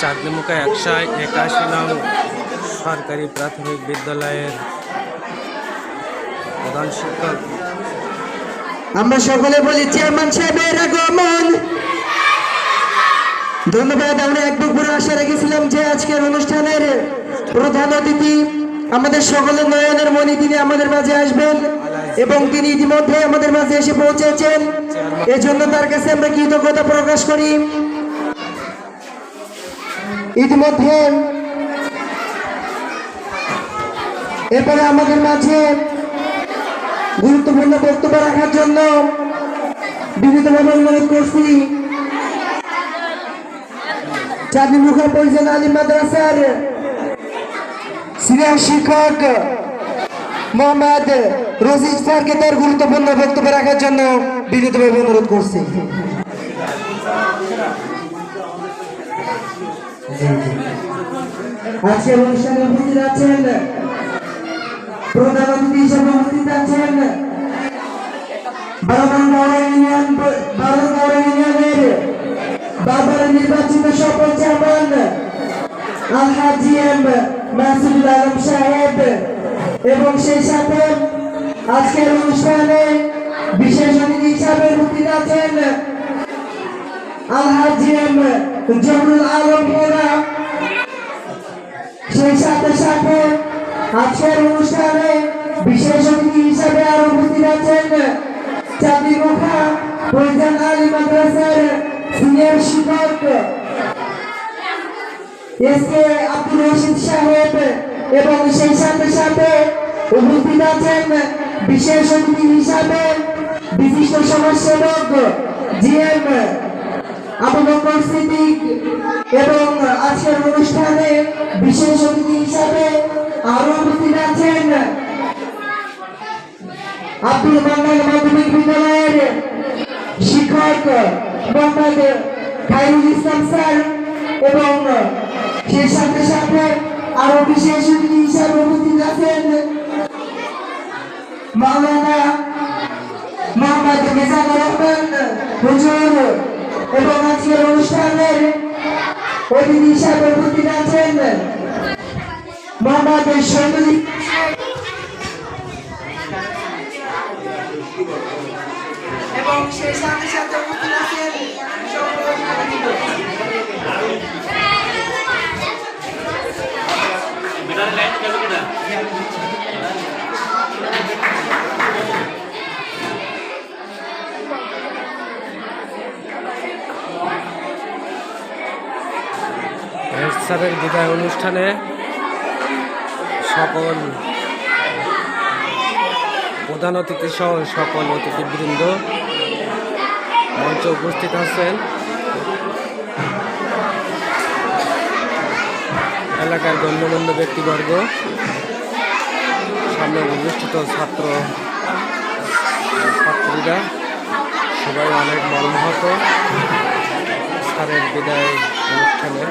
চাঁদনিমুখা একশো একাশি নং সরকারি প্রাথমিক বিদ্যালয়ের প্রধান শিক্ষক। আমরা সকলে বলি, চেয়ারম্যান সাহেবের আগমন। ধন্যবাদ, আমরা এক বুক ভরে আশা রেখেছিলাম যে আজকের অনুষ্ঠানের প্রধান অতিথি আমাদের সকলের নয়নের মণি, তিনি আমাদের মাঝে আসবেন এবং তিনি ইতিমধ্যে আমাদের মাঝে এসে পৌঁছেছেন। এজন্য তার কাছে আমরা কৃতজ্ঞতা প্রকাশ করি। ইতিমধ্যে এরপরে আমাদের মাঝে গুরুত্বপূর্ণ বক্তব্য রাখার জন্য বিভিন্নভাবে অনুরোধ করছি। চাঁদনি মুখা পরিজন আলী মাদ্রাসার সিনিয়র শিক্ষক মোহাম্মদ রশিদ স্যারকে তার গুরুত্বপূর্ণ বক্তব্য রাখার জন্য বিনীতভাবে অনুরোধ করছি। আজকের অনুষ্ঠানে উপস্থিত আছেন প্রধান অতিথি হিসেবে উপস্থিত আছেন বারোগাঁও ইউনিয়ন বারোগাঁও ইউনিয়নের বাবার নির্বাচিত সফল চেয়ারম্যান আলহাজি এম মাসুদুল আলম সাহেব এবং সেই সাথে আজকের অনুষ্ঠানে বিশেষ অতিথি হিসাবে উপস্থিত আছেন আলহাজি জহুরুল আলম হেরা সেই সাথে সাথে আজকের অনুষ্ঠানে বিশেষ অতিথি হিসাবে আরও উপস্থিত আছেন চাঁদি মুখা ফৈজান আলী মাদ্রাসার সিনিয়র শিক্ষক এস কে আব্দুল রশিদ সাহেব এবং সেই সাথে সাথে উপস্থিত আছেন বিশেষ অতিথি হিসাবে বিশিষ্ট সমাজসেবক জি এম আবু বকর এবং আজকের অনুষ্ঠানে বিশেষ অতিথি হিসাবে আরও উপস্থিত আছেন আব্দুল মান্নান মাধ্যমিক বিদ্যালয়ের শিক্ষক মোহাম্মদ খাইরুল ইসলাম স্যার এবং সেই সাথে সাথে আরও বিশেষ অতিথি হিসাবে উপস্থিত আছেন মাওলানা মোহাম্মদ মিজানুর রহমান, হুজুর। এবং আজকের অনুষ্ঠানের অতিথি হিসাবে উপস্থিত আছেন মোহাম্মদ শহীদুল এবং সেই সাথে সাথে উপস্থিত আছেন স্যারের বিদায় অনুষ্ঠানে সকল প্রধান অতিথি সহ সকল অতিথিবৃন্দ মঞ্চে উপস্থিত আছেন। এলাকার গণ্যমান্য ব্যক্তিবর্গ, সামনে অনুষ্ঠিত ছাত্র ছাত্রীরা, সবাই অনেক মর্মাহত। স্যারের বিদায় অনুষ্ঠানে